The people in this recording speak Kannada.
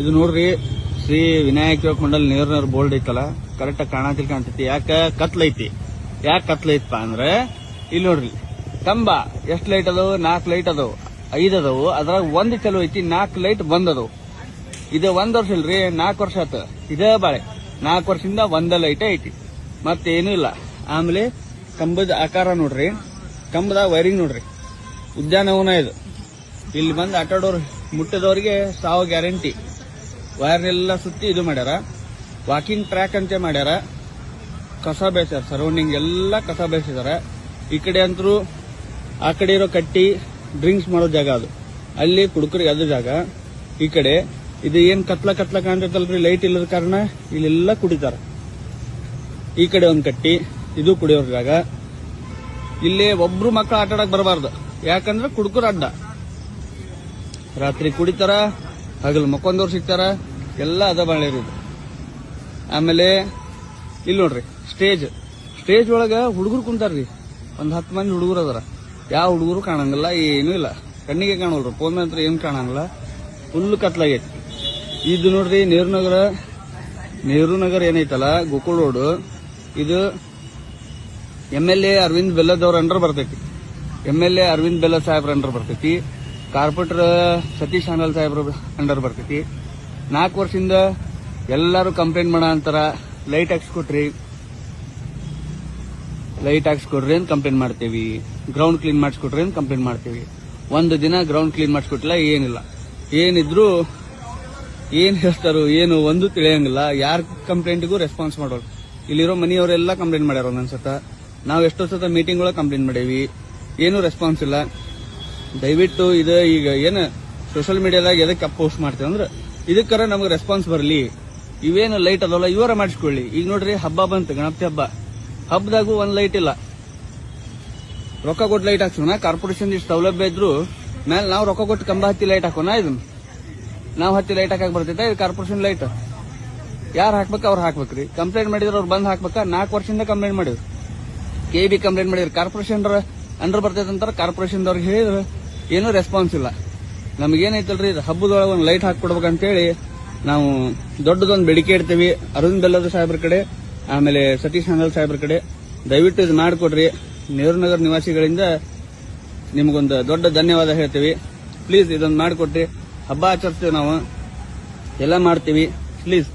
ಇದು ನೋಡ್ರಿ, ಶ್ರೀ ವಿನಾಯಕ ಮಂಡಲ್ ನೇರ್ನರ್ ಬೋರ್ಡ್ ಐತಲ್ಲ ಕರೆಕ್ಟ್ ಕಾಣತಿಲ್ ಕಾಣ್ತೈತಿ. ಯಾಕ ಕತ್ಲೈತಿ ಯಾಕೆ ಕತ್ಲೈತಪ್ಪ ಅಂದ್ರೆ, ಇಲ್ಲಿ ನೋಡ್ರಿ, ಕಂಬ, ಎಷ್ಟು ಲೈಟ್ ಅದಾವು? ನಾಲ್ಕು ಲೈಟ್ ಅದಾವು. ಐದು ಅದಾವು. ಅದ್ರಾಗ ಒಂದು ಚಲೋ ಐತಿ ನಾಲ್ಕು ಲೈಟ್ ಬಂದದವು ಇದು ಒಂದ್ ವರ್ಷ ಇಲ್ರಿ ನಾಲ್ಕು ವರ್ಷ ಆತ. ಇದೇ ಬಾಳೆ ನಾಲ್ಕು ವರ್ಷದಿಂದ ಒಂದ ಲೈಟ್ ಐತಿ. ಮತ್ತೇನು ಇಲ್ಲ. ಆಮೇಲೆ ಕಂಬದ ಆಕಾರ ನೋಡ್ರಿ, ಕಂಬದ ವೈರಿಂಗ್ ನೋಡ್ರಿ. ಉದ್ಯಾನವನ ಇದು. ಇಲ್ಲಿ ಬಂದು ಆಟಾಡೋರು ಮುಟ್ಟದವ್ರಿಗೆ ಸಾವು ಗ್ಯಾರಂಟಿ. ವೈರ್ನೆಲ್ಲ ಸುತ್ತಿ ಇದು ಮಾಡ್ಯಾರ. ವಾಕಿಂಗ್ ಟ್ರ್ಯಾಕ್ ಅಂತ ಮಾಡ್ಯಾರ. ಕಸ ಬೇಸಾರ ಸರೌಂಡಿಂಗ್ ಎಲ್ಲ ಕಸ ಬೇಸಿದಾರ ಈ ಕಡೆ ಅಂತರೂ ಆ ಕಡೆ ಇರೋ ಕಟ್ಟಿ ಡ್ರಿಂಕ್ಸ್ ಮಾಡೋ ಜಾಗ ಅದು. ಅಲ್ಲಿ ಕುಡುಕರಿಗೆ ಅದು ಜಾಗ. ಈ ಕಡೆ ಇದು ಏನ್ ಕತ್ಲ ಕತ್ಲ ಕಾಣ್ತೈತಲ್ರಿ ಲೈಟ್ ಇಲ್ಲದ ಕಾರಣ ಇಲ್ಲೆಲ್ಲ ಕುಡಿತಾರ. ಈ ಕಡೆ ಒಂದ್ ಕಟ್ಟಿ, ಇದು ಕುಡಿಯೋರ್ ಜಾಗ. ಇಲ್ಲಿ ಒಬ್ರು ಮಕ್ಕಳು ಆಟ ಆಡಕ್ ಬರಬಾರ್ದು. ಯಾಕಂದ್ರೆ ಕುಡುಕರು ಅಡ್ಡ. ರಾತ್ರಿ ಕುಡಿತಾರ ಹಗಲು ಮಕ್ಕೊಂದವ್ರು ಸಿಗ್ತಾರ, ಎಲ್ಲ ಅದ ಬಾಳಿರೋದು ಆಮೇಲೆ, ಇಲ್ಲಿ ನೋಡ್ರಿ ಸ್ಟೇಜ್ ಸ್ಟೇಜ್ ಒಳಗ ಹುಡುಗರು ಕುಂತಾರ್ರಿ. ಒಂದ್ ಹತ್ತು ಮಂದಿ ಹುಡುಗರು ಅದಾರ. ಯಾವ ಹುಡುಗರು ಕಾಣಂಗಿಲ್ಲ, ಏನೂ ಇಲ್ಲ. ಕಣ್ಣಿಗೆ ಕಾಣಲ್ರಿ, ಫೋನ್ ಹತ್ರ ಏನ್ ಕಾಣಂಗಿಲ್ಲ. ಫುಲ್ ಕತ್ಲಾಗೈತಿ. ಇದು ನೋಡ್ರಿ, ನೆಹರು ನಗರ. ನೆಹರು ನಗರ ಏನೈತಲ್ಲ ಗೋಕುಲ್ ರೋಡ್. ಇದು ಎಂ ಎಲ್ ಎ ಅರವಿಂದ್ ಬೆಲ್ಲದವ್ರ ಅಂಡರ್ ಬರ್ತೈತಿ. ಎಂ ಎಲ್ ಎ ಅರವಿಂದ್ ಬೆಲ್ಲ ಸಾಹೇಬ್ರ ಅಂಡರ್ ಬರ್ತೈತಿ. ಕಾರ್ಪೊರೇಟರ್ ಸತೀಶ್ ಹಾನಲ್ ಸಾಹೇಬ್ರ ಅಂಡರ್ ಬರ್ತೈತಿ. ನಾಲ್ಕು ವರ್ಷದಿಂದ ಎಲ್ಲರೂ ಕಂಪ್ಲೇಂಟ್ ಮಾಡೋ ಅಂತಾರ ಲೈಟ್ ಹಾಕ್ಸ್ಕೊಟ್ರಿ ಲೈಟ್ ಹಾಕ್ಸ್ಕೊಡ್ರಿ ಅಂತ ಕಂಪ್ಲೇಂಟ್ ಮಾಡ್ತೀವಿ. ಗ್ರೌಂಡ್ ಕ್ಲೀನ್ ಮಾಡಿಸ್ಕೊಟ್ರಿ ಅಂತ ಕಂಪ್ಲೇಂಟ್ ಮಾಡ್ತೀವಿ. ಒಂದು ದಿನ ಗ್ರೌಂಡ್ ಕ್ಲೀನ್ ಮಾಡಿಸ್ಕೊಟ್ಟಿಲ್ಲ ಏನಿಲ್ಲ. ಏನಿದ್ರು ಏನು ಹೇಳ್ತಾರೋ ಏನು ಒಂದು ತಿಳಿಯಂಗಿಲ್ಲ. ಯಾರ ಕಂಪ್ಲೇಂಟಿಗೂ ರೆಸ್ಪಾನ್ಸ್ ಮಾಡೋರು. ಇಲ್ಲಿರೋ ಮನೆಯವರೆಲ್ಲ ಕಂಪ್ಲೇಂಟ್ ಮಾಡ್ಯಾರ ಒಂದೊಂದ್ಸತ ನಾವು ಎಷ್ಟೋ ಸತ ಮೀಟಿಂಗ್ ಒಳಗೆ ಕಂಪ್ಲೇಂಟ್ ಮಾಡೇವಿ. ಏನು ರೆಸ್ಪಾನ್ಸ್ ಇಲ್ಲ. ದಯವಿಟ್ಟು ಇದು ಈಗ ಏನು ಸೋಷಿಯಲ್ ಮೀಡಿಯಾದಾಗ ಎದಕ್ಕೆ ಪೋಸ್ಟ್ ಮಾಡ್ತೇವೆ ಅಂದ್ರೆ ಇದಕ್ಕರ ನಮಗೆ ರೆಸ್ಪಾನ್ಸ್ ಬರಲಿ. ಇವೇನು ಲೈಟ್ ಅದಲ್ಲ, ಇವರ ಮಾಡಿಸ್ಕೊಳ್ಳಿ. ಈಗ ನೋಡ್ರಿ, ಹಬ್ಬ ಬಂತು, ಗಣಪತಿ ಹಬ್ಬ. ಹಬ್ಬದಾಗೂ ಒಂದು ಲೈಟ್ ಇಲ್ಲ. ರೊಕ್ಕ ಕೊಟ್ಟು ಲೈಟ್ ಹಾಕ್ಸೋಣ ಕಾರ್ಪೊರೇಷನ್ ಇಷ್ಟು ಸೌಲಭ್ಯ ಇದ್ರು ಮೇಲೆ ನಾವು ರೊಕ್ಕ ಕೊಟ್ಟು ಕಂಬ ಹತ್ತಿ ಲೈಟ್ ಹಾಕೋಣ ಇದನ್ನ ನಾವು ಹತ್ತಿ ಲೈಟ್ ಹಾಕಕ್ ಬರ್ತೈತೆ, ಇದು ಕಾರ್ಪೊರೇಷನ್ ಲೈಟ್ ಯಾರು ಹಾಕ್ಬೇಕು ಅವ್ರು ಹಾಕ್ಬೇಕ್ರಿ ಕಂಪ್ಲೇಂಟ್ ಮಾಡಿದ್ರೆ ಅವ್ರು ಬಂದು ಹಾಕ್ಬೇಕಾ, ನಾಲ್ಕು ವರ್ಷದಿಂದ ಕಂಪ್ಲೇಂಟ್ ಮಾಡಿದ್ರು. ಕೆ ಬಿ ಕಂಪ್ಲೇಂಟ್ ಮಾಡಿದ್ರು. ಕಾರ್ಪೊರೇಷನ್ ಅಂಡರ್ ಬರ್ತೈತೆ ಅಂತಾರೆ ಕಾರ್ಪೊರೇಷನ್ ಅವ್ರಿಗೆ ಹೇಳಿದ್ರು. ಏನೂ ರೆಸ್ಪಾನ್ಸ್ ಇಲ್ಲ. ನಮಗೇನೈತಲ್ರಿ ಹಬ್ಬದೊಳಗೆ ಒಂದು ಲೈಟ್ ಹಾಕ್ಕೊಡ್ಬೇಕಂತೇಳಿ ನಾವು ದೊಡ್ಡದೊಂದು ಬೇಡಿಕೆ ಇಡ್ತೀವಿ. ಅರುಣ್ ಬೆಲ್ಲದ ಸಾಹೇಬ್ರ ಕಡೆ, ಆಮೇಲೆ ಸತೀಶ್ ಹಂಗಲ್ ಸಾಹೇಬ್ರ ಕಡೆ, ದಯವಿಟ್ಟು ಇದು ಮಾಡಿಕೊಡ್ರಿ. ನೆಹರು ನಗರ ನಿವಾಸಿಗಳಿಂದ ನಿಮಗೊಂದು ದೊಡ್ಡ ಧನ್ಯವಾದ ಹೇಳ್ತೀವಿ. ಪ್ಲೀಸ್ ಇದೊಂದು ಮಾಡಿಕೊಟ್ರಿ. ಹಬ್ಬ ಆಚರಿಸ್ತೀವಿ ನಾವು. ಎಲ್ಲ ಮಾಡ್ತೀವಿ. ಪ್ಲೀಸ್